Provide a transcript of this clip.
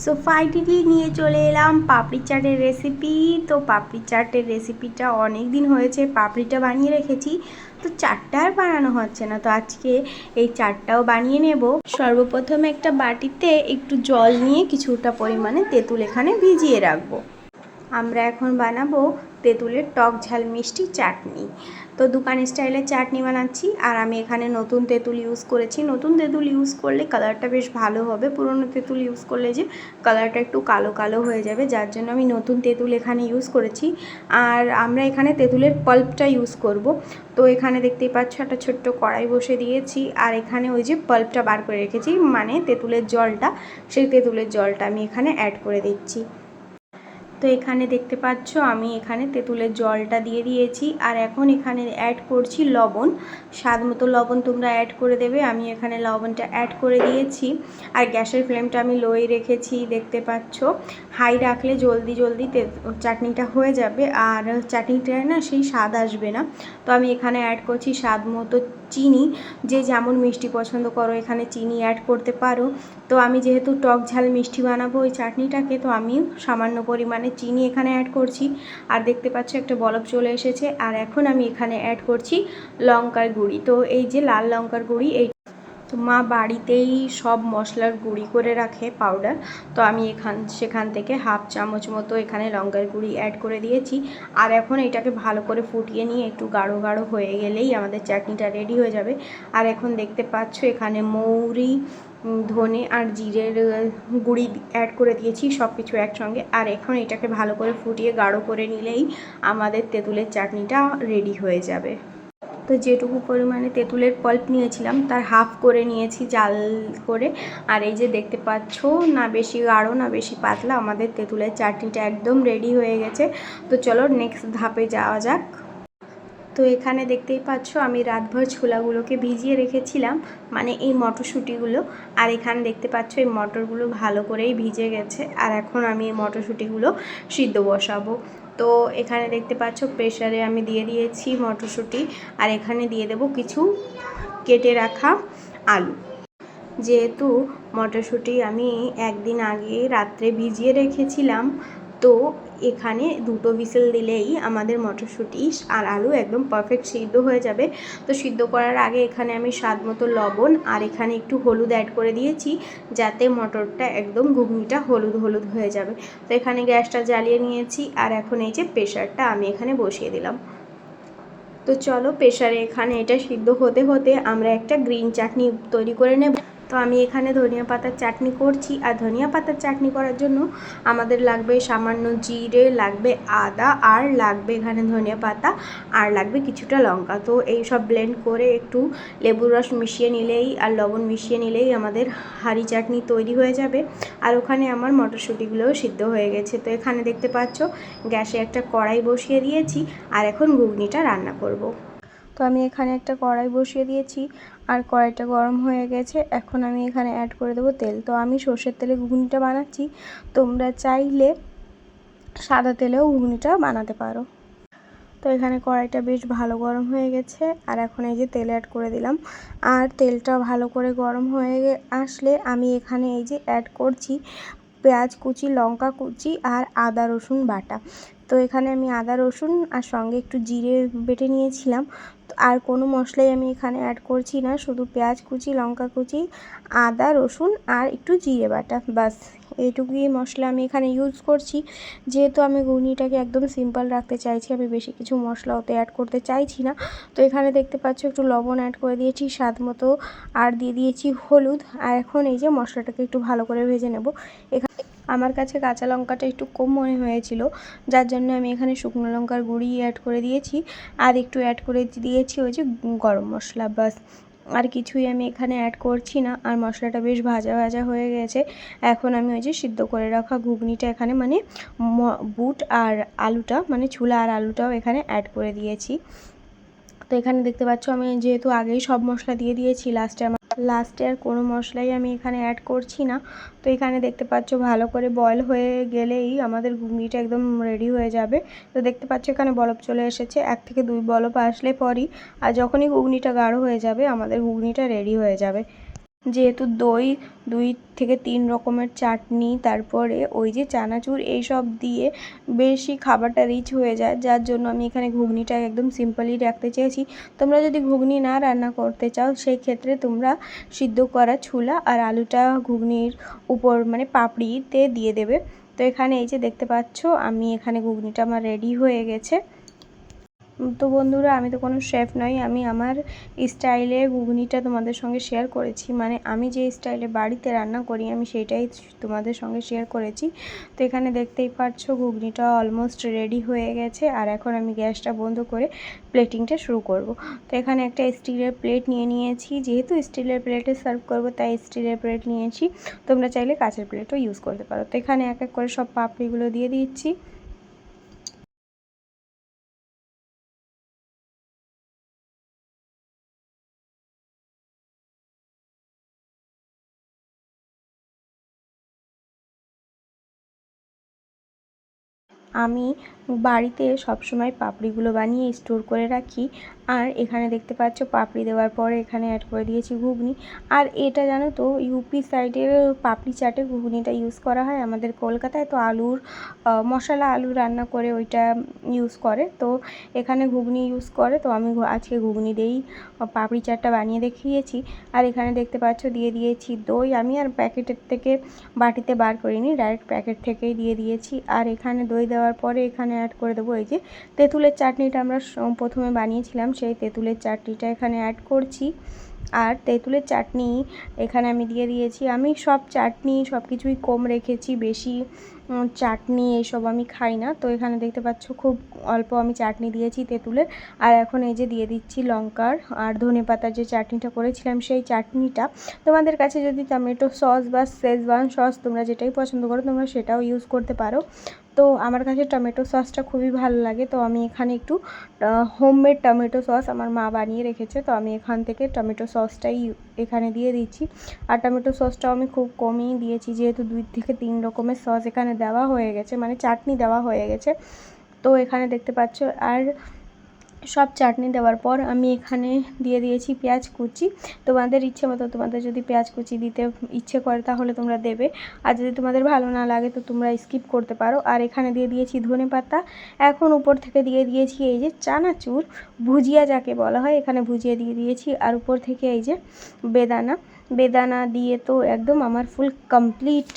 So finally নিয়ে চলে এলাম পাপড়ি চাটের রেসিপি তো পাপড়ি চাটের রেসিপিটা অনেক দিন হয়েছে, পাপড়িটা বানিয়ে রেখেছি। তো চাটটা আর বানানো হচ্ছে না, তো আজকে এই চাটটাও বানিয়ে নেব। সর্বপ্রথমে একটা বাটিতে একটু জল নিয়ে কিছুটা পরিমাণে তেঁতুল এখানে ভিজিয়ে রাখব। আমরা এখন বানাবো তেঁতুলের টক ঝাল মিষ্টি চাটনি। তো দোকান স্টাইলের চাটনি বানাচ্ছি আর আমি এখানে নতুন তেঁতুল ইউজ করেছি। নতুন তেঁতুল ইউজ করলে কালারটা বেশ ভালো হবে। পুরনো তেঁতুল ইউজ করলে যে কালারটা একটু কালো কালো হয়ে যাবে। যার জন্য আমি নতুন তেঁতুল এখানে ইউজ করেছি। আর আমরা এখানে তেঁতুলের পাল্পটা ইউজ করব। তো এখানে দেখতেই পাচ্ছ একটা ছোট্ট কড়াই বসে দিয়েছি। আর এখানে ওই যে পাল্পটা বার করে রেখেছি। মানে তেঁতুলের জলটা, সেই তেঁতুলের জলটা আমি এখানে অ্যাড করে দিচ্ছি। তো এখানে দেখতে পাচ্ছ, আমি এখানে তেঁতুলের জলটা দিয়ে দিয়েছি। আর এখন এখানে অ্যাড করছি লবণ। স্বাদ মতো লবণ তোমরা অ্যাড করে দেবে। আমি এখানে লবণটা অ্যাড করে দিয়েছি। আর গ্যাসের ফ্লেমটা আমি লোয়ে রেখেছি, দেখতে পাচ্ছ। হাই রাখলে জলদি জলদি চাটনিটা হয়ে যাবে। আর চাটনিটায় না সেই স্বাদ আসবে না। তো আমি এখানে অ্যাড করছি স্বাদ মতো চিনি, যে যেমন মিষ্টি পছন্দ করো, এখানে চিনি অ্যাড করতে পারো। তো আমি যেহেতু টক ঝাল মিষ্টি বানাবো ওই চাটনিটাকে, তো আমি সামান্য পরিমাণে চিনি এখানে অ্যাড করছি। আর দেখতে পাচ্ছ একটা বলব চলে এসেছে। আর এখন আমি এখানে অ্যাড করছি লঙ্কার গুঁড়ি। তো এই যে লাল লঙ্কার গুঁড়ি, এই তো মা বাড়িতেই সব মশলার গুঁড়ি করে রাখে পাউডার তো আমি এখান, সেখান থেকে হাফ চামচ মতো এখানে লঙ্কার গুঁড়ি অ্যাড করে দিয়েছি। আর এখন এটাকে ভালো করে ফুটিয়ে নিয়ে একটু গাঢ় গাঢ় হয়ে গেলেই আমাদের চাটনিটা রেডি হয়ে যাবে। আর এখন দেখতে পাচ্ছ এখানে মৌরি ধনে আর জিরের গুঁড়ি অ্যাড করে দিয়েছি সব কিছু একসঙ্গে। আর এখন এটাকে ভালো করে ফুটিয়ে গাঢ় করে নিলেই আমাদের তেঁতুলের চাটনিটা রেডি হয়ে যাবে। তো যেটুকু পরিমাণে তেঁতুলের পল্প নিয়েছিলাম, তার হাফ করে নিয়েছি জাল করে। আর এই যে দেখতে পাচ্ছ, না বেশি গাঢ়, না বেশি পাতলা, আমাদের তেঁতুলের চাটনিটা একদম রেডি হয়ে গেছে। তো চলো নেক্সট ধাপে যাওয়া যাক। তো এখানে দেখতেই পাচ্ছ, আমি রাতভর ছোলাগুলোকে ভিজিয়ে রেখেছিলাম মানে এই মটরশুঁটিগুলো। আর এখানে দেখতে পাচ্ছ, এই মটরগুলো ভালো করেই ভিজে গেছে। আর এখন আমি এই মটরশুঁটিগুলো সিদ্ধ বসাবো। তো এখানে দেখতে পাচ্ছ প্রেশারে আমি দিয়ে দিয়েছি মটরশুঁটি আর এখানে দিয়ে দেব কিছু কেটে রাখা আলু। যেহেতু মটরশুঁটি আমি একদিন আগে রাত্রে ভিজিয়ে রেখেছিলাম, তো এখানে দুটো বিসেল দিলেই আমাদের মটরশুঁটি আর আলু একদম পারফেক্ট সিদ্ধ হয়ে যাবে। তো সিদ্ধ করার আগে এখানে আমি স্বাদ মতো লবণ আর এখানে একটু হলুদ অ্যাড করে দিয়েছি যাতে মটরটা একদম ঘুগনিটা হলুদ হলুদ হয়ে যাবে। তো এখানে গ্যাসটা জ্বালিয়ে নিয়েছি আর এখন এই যে প্রেশারটা আমি এখানে বসিয়ে দিলাম। তো চলো প্রেশারে এখানে এটা সিদ্ধ হতে হতে আমরা একটা গ্রিন চাটনি তৈরি করে নেব। তো আমি এখানে ধনিয়া পাতার চাটনি করছি আর ধনিয়া পাতার চাটনি করার জন্য আমাদের লাগবে সামান্য জিরে, লাগবে আদা আর লাগবে এখানে ধনিয়া পাতা আর লাগবে কিছুটা লঙ্কা। তো এই সব ব্লেন্ড করে একটু লেবুর রস মিশিয়ে নিলেই আর লবণ মিশিয়ে নিলেই আমাদের হাঁড়ি চাটনি তৈরি হয়ে যাবে। আর ওখানে আমার মটরশুঁটিগুলোও সিদ্ধ হয়ে গেছে। তো এখানে দেখতে পাচ্ছ, গ্যাসে একটা কড়াই বসিয়ে দিয়েছি আর এখন ঘুগনিটা রান্না করব। আমি এখানে একটা কড়াই বসিয়ে দিয়েছি। আর কড়াইটা গরম হয়ে গেছে। এখন আমি এখানে অ্যাড করে দেবো তেল। তো আমি সর্ষের তেলে ঘুগনিটা বানাচ্ছি। তোমরা চাইলে সাদা তেলেও ঘুগনিটা বানাতে পারো। তো এখানে কড়াইটা বেশ ভালো গরম হয়ে গেছে। আর এখন এই যে তেল অ্যাড করে দিলাম। আর তেলটা ভালো করে গরম হয়ে আসলে আমি এখানে এই যে অ্যাড করছি পেঁয়াজ কুচি, লঙ্কা কুচি আর আদা রসুন বাটা। তো এখানে আমি আদা রসুন আর সঙ্গে একটু জিরে বেটে নিয়েছিলাম। আর কোনো মশলাই আমি এখানে অ্যাড করছি না, শুধু পেঁয়াজ কুচি, লঙ্কা কুচি, আদা রসুন আর একটু জিরে বাটা বাস এইটুকুই মশলা আমি এখানে ইউজ করছি। যেহেতু আমি ঘুগনিটাকে একদম সিম্পল রাখতে চাইছি, আমি বেশি কিছু মশলা ওতে অ্যাড করতে চাইছি না। তো এখানে দেখতে পাচ্ছ, একটু লবণ অ্যাড করে দিয়েছি, স্বাদ মতো আর দিয়ে দিয়েছি হলুদ। আর এখন এই যে মশলাটাকে একটু ভালো করে ভেজে নেব। এখানে আমার কাছে কাঁচা লঙ্কাটা একটু কম মনে হয়েছিল, যার জন্য আমি এখানে শুকনো লঙ্কার গুঁড়ি অ্যাড করে দিয়েছি। আর একটু অ্যাড করে দিয়েছি ওই যে গরম মশলা বাস আর কিছুই আমি এখানে অ্যাড করছি না। আর মশলাটা বেশ ভাজা ভাজা হয়ে গেছে। এখন আমি ওই যে সিদ্ধ করে রাখা ঘুগনিটা এখানে মানে বুট আর আলুটা মানে ছুলা আর আলুটাও এখানে অ্যাড করে দিয়েছি। তো এখানে দেখতে পাচ্ছ আমি যেহেতু আগেই সব মশলা দিয়ে দিয়েছি লাস্টে আমার লাস্টে আর কোনো মশলাই আমি এখানে অ্যাড করছি না। তো এখানে দেখতে পাচ্ছ ভালো করে বয়ল হয়ে গেলেই আমাদের ঘুগনিটা একদম রেডি হয়ে যাবে। তো দেখতে পাচ্ছ এখানে বলব চলে এসেছে। এক থেকে দুই বলব আসলে পরই। আর যখনই ঘুগনিটা গাঢ় হয়ে যাবে, আমাদের ঘুগনিটা রেডি হয়ে যাবে। যেহেতু দই, দুই থেকে তিন রকমের চাটনি, তারপরে ওই যে চানাচুর, এইসব দিয়ে বেশি খাবারটা রিচ হয়ে যায়। যার জন্য আমি এখানে ঘুগনিটা একদম সিম্পলই রাখতে চেয়েছি। তোমরা যদি ঘুগনি না রান্না করতে চাও, সেই ক্ষেত্রে তোমরা সিদ্ধ করা ছোলা আর আলুটা ঘুগনির উপর মানে পাপড়িতে দিয়ে দেবে। তো এখানে এই যে দেখতে পাচ্ছ, আমি এখানে ঘুগনিটা আমার রেডি হয়ে গেছে। তো বন্ধুরা, আমি তো কোনো শেফ নই, আমি আমার স্টাইলে ঘুগনিটা তোমাদের সঙ্গে শেয়ার করেছি। মানে আমি যে স্টাইলে বাড়িতে রান্না করি, আমি সেটাই তোমাদের সঙ্গে শেয়ার করেছি। তো এখানে দেখতেই পাচ্ছ ঘুগনিটা অলমোস্ট রেডি হয়ে গেছে, আর এখন আমি গ্যাসটা বন্ধ করে প্লেটিংটা শুরু করব। তো এখানে একটা স্টিলের প্লেট নিয়ে নিয়েছি, যেহেতু স্টিলের প্লেটে সার্ভ করব, তাই স্টিলের প্লেট নিয়েছি। তোমরা চাইলে কাঁচের প্লেটও ইউজ করতে পারো। তো এখানে এক এক করে সব পাপড়িগুলো দিয়ে দিচ্ছি। আমি বাড়িতে সবসময় পাপড়িগুলো বানিয়ে স্টোর করে রাখি। আর এখানে দেখতে পাচ্ছ, পাপড়ি দেওয়ার পরে এখানে অ্যাড করে দিয়েছি ঘুগনি। আর এটা জানো তো ইউপি সাইডের পাপড়ি চাটে ঘুগনিটা ইউজ করা হয় আমাদের কলকাতায়। তো আলুর মশলা আলু রান্না করে ওইটা ইউজ করে। তো এখানে ঘুগনি ইউজ করে। তো আমি আজকে ঘুগনি দিয়েই পাপড়ি চাটটা বানিয়ে দেখিয়েছি। আর এখানে দেখতে পাচ্ছ, দিয়ে দিয়েছি দই। আমি আর প্যাকেটের থেকে বাটিতে বার করিনি ডাইরেক্ট প্যাকেট থেকেই দিয়ে দিয়েছি। আর এখানে দই দেওয়ার পরে এখানে অ্যাড করে দেবো। এই যে তেঁতুলের চাটনিটা আমরা প্রথমে বানিয়েছিলাম, সেই তেঁতুলের চাটনিটা এখানে অ্যাড করছি। আর তেঁতুলের চাটনি এখানে আমি দিয়ে দিয়েছি। আমি সব চাটনি, সব কিছুই কম রেখেছি, বেশি চাটনি এইসব আমি খাই না। তো এখানে দেখতে পাচ্ছ খুব অল্প আমি চাটনি দিয়েছি তেঁতুলের। আর এখন এই যে দিয়ে দিচ্ছি লঙ্কার। আর ধনে পাতার যে চাটনিটা করেছিলাম, সেই চাটনিটা তোমাদের কাছে যদি টমেটো সস বা শেজওয়ান সস তোমরা যেটাই পছন্দ করো, তোমরা সেটাও ইউজ করতে পারো। তো আমার কাছে টমেটো সসটা খুবই ভালো লাগে। তো আমি এখানে একটু হোমমেড টমেটো সস আমার মা বানিয়ে রেখেছে। তো আমি এখান থেকে টমেটো সসটাই এখানে দিয়ে দিচ্ছি। আর টমেটো সসটাও আমি খুব কমই দিয়েছি, যেহেতু দুই থেকে তিন রকমের সস এখানে দেওয়া হয়ে গেছে মানে চাটনি দেওয়া হয়ে গেছে। তো এখানে দেখতে পাচ্ছ, আর সব চাটনি দেওয়ার পর আমি এখানে দিয়ে দিয়েছি পেঁয়াজ কুচি। তোমাদের ইচ্ছে মতো তোমাদের যদি পেঁয়াজ কুচি দিতে ইচ্ছে করে তাহলে তোমরা দেবে। আর যদি তোমাদের ভালো না লাগে তো তোমরা স্কিপ করতে পারো। আর এখানে দিয়ে দিয়েছি ধনে পাতা। এখন উপর থেকে দিয়ে দিয়েছি এই যে চানাচুর। ভুজিয়া যাকে বলা হয় এখানে ভুজিয়া দিয়ে দিয়েছি। আর উপর থেকে এই যে বেদানা। বেদানা দিয়ে তো একদম আমার ফুল কমপ্লিট